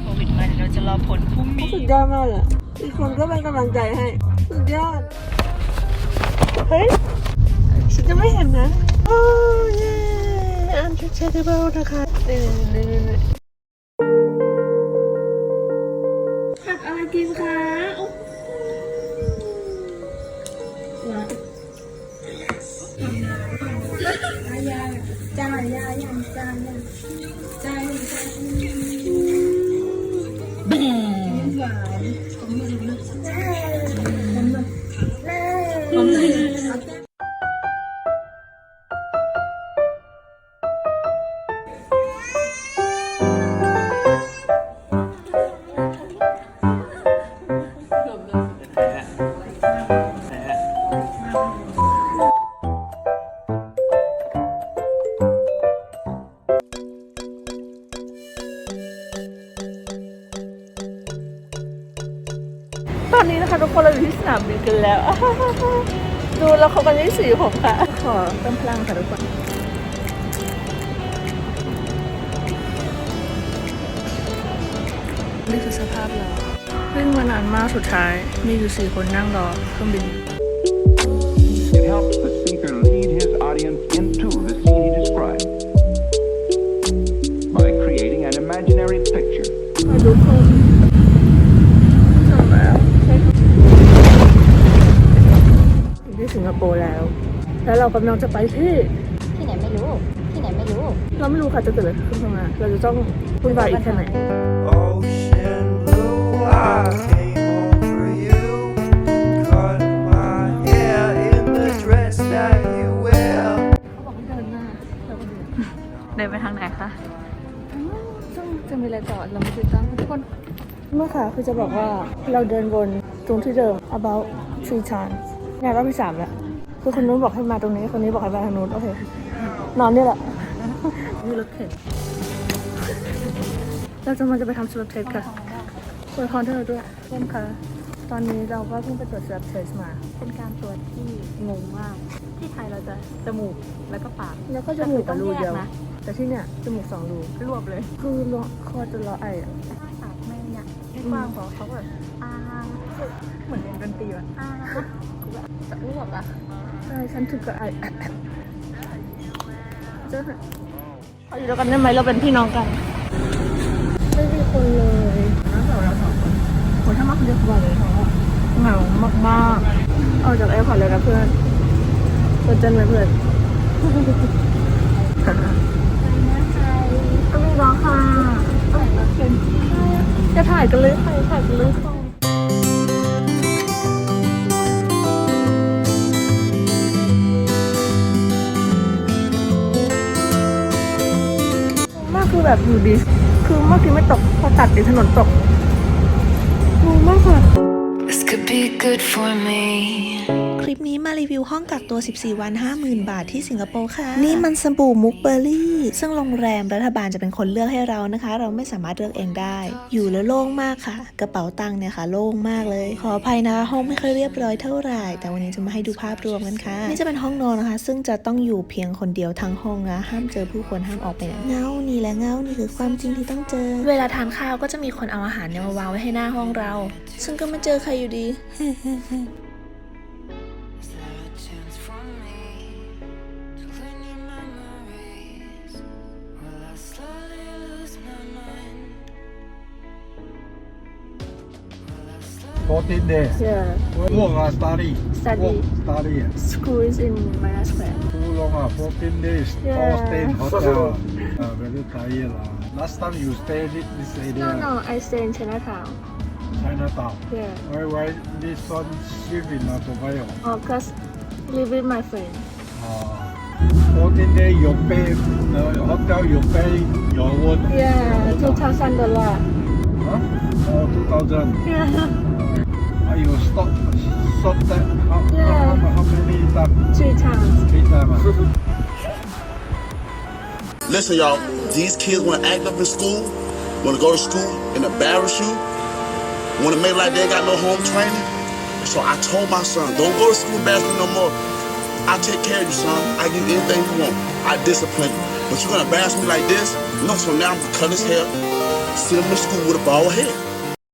โควิดมาเดี๋ยวเราจะรอผลพรุ่งนี้สุดยอดมากเลยอีกคนก็เป็นกำลังใจให้ สุดยอด เฮ้ย ฉันจะไม่เห็นนะ โอ้ยอันเชคเบิลนะคะนี่นี่นี่นี่ผัดอะไรกินคะ จ นนี้นะคะทุกคนเราอยู่ที่สนามบินกันแล้ว ดูแล้วเขากันที่สีผมค่ะ ขอเติมพลังค่ะทุกคนนี่คือสภาพเราวิ่งมานานมากสุดท้าย มีอยู่สี่คนนั่งรอเครื่องบิน It helps the speaker lead his audience into the scene he describes สิงคโปร์แล้ว แล้วเรากำลังจะไปที่ที่ไหนไม่รู้ ที่ไหนไม่รู้ เราไม่รู้ค่ะจะเกิดอะไรขึ้นข้างหน้าเราจะต้องวุ่นวายอีกแค่ไหน Ocean blue, I came home for you. Cut my hair in the dress that you wear. เดินไปทางไหนคะซึ่งจะมีอะไรต่อเราไม่ติดตามทุกคน เมื่อค่ะคือจะบอกว่าเราเดินวนตรงที่เดิม about three times เนี่ยรอบที่สามแล้วคือคนนู้นบอกให้มาตรงนี้คนนี้บอกให้มาทางนู้นโอเคนอนนี่แหละนี่รถเข็นเราจะมันจะไปทำสวอปเทสค่ะเปิดคอนเทอร์ด้วยเพื่อนค่ะตอนนี้เราก็เพิ่งไปตรวจสวอปเทสมา เป็นการตรวจที่งงมาก ที่ไทยเราจะจมูกแล้วก็ปาก แล้วก็จมูกกับรูเดียวแต่คือต้องแยกนะแต่ที่เนี่ยจมูกสองรูรวบเลย คือรอคอจนรอไออะปากไม่เนี่ยไม่กว้างพอเขาแบบอ่า เหมือนเล่นดนตรีแบบอ่าจะอ้วกอะใช่ฉันถึงกับไอเจ้าค่ะเอาอยู่ด้วยกันได้ไหมเราเป็นพี่น้องกัน ไม่มีคนเลยนอกจากเราสองคนคนถ้ามากคนเดียวเขาบอกเลยเขาว่าเหงามากๆออกจากแอร์พอร์ตเลยนะเพื่อนเพื่อนเจนไหมเพื่อนก็มีน้องค่ะจะถ่ายกันเลยค่ะถ่ายกันเลยค่ะ แบบอยู่ดี คือเมื่อกี้ไม่ตกพอตัดดินถนนตก could be good for me. คลิปนี้มารีวิวห้องกักตัว 14 วัน 50,000 บาทที่สิงคโปร์ค่ะ นี่มันสบู่มุกเบอร์รี่ ซึ่งโรงแรมรัฐบาลจะเป็นคนเลือกให้เรานะคะ เราไม่สามารถเลือกเองได้ อยู่แล้วโล่งมากค่ะ กระเป๋าตังค์เนี่ยค่ะ โล่งมากเลย ขออภัยนะคะห้องไม่ค่อยเรียบร้อยเท่าไหร่ แต่วันนี้จะมาให้ดูภาพรวมกันค่ะ นี่จะเป็นห้องนอนนะคะ ซึ่งจะต้องอยู่เพียงคนเดียวทั้งห้องนะ ห้ามเจอผู้คนห้ามออกไปไหนเงานี่แหละเงานี่คือความจริงที่ต้องเจอ เวลาทานข้าวก็จะมีคนเอาอาหารเนี่ยมาวางไว้ให้หน้าห้องเรา ซึ่งก็ไม่เจอใครอยู่ดี Fourteen days. Yeah. Work or ah, study? Study. Work, study. School is in Marina Square. Too long ah. Fourteen days. All stay in hotel. Ah. ah. Very tired ah. Last time you stayed in this area. No, no, I stay in Chinatown. Chinatown. yeah Why, why this one shift in uh, Toa Payoh? oh cause live with my friend Ah, 14 days you pay, the hotel you pay your own. yeah your two own, thousand dollar Huh? Oh, 2000. yeah Ah, you stop, stop that. How, Yeah. how, how, how many times? three times Three times. Listen, y'all, these kids want to act up in school, want to go to school and embarrass you, want to make like they got no home training. So I told my son, don't go to school me no more. I take care of you, son. I give you anything you want. I discipline you. But you're gonna bash me like this? No, so now I'm gonna cut his hair, send him to school with a bald head.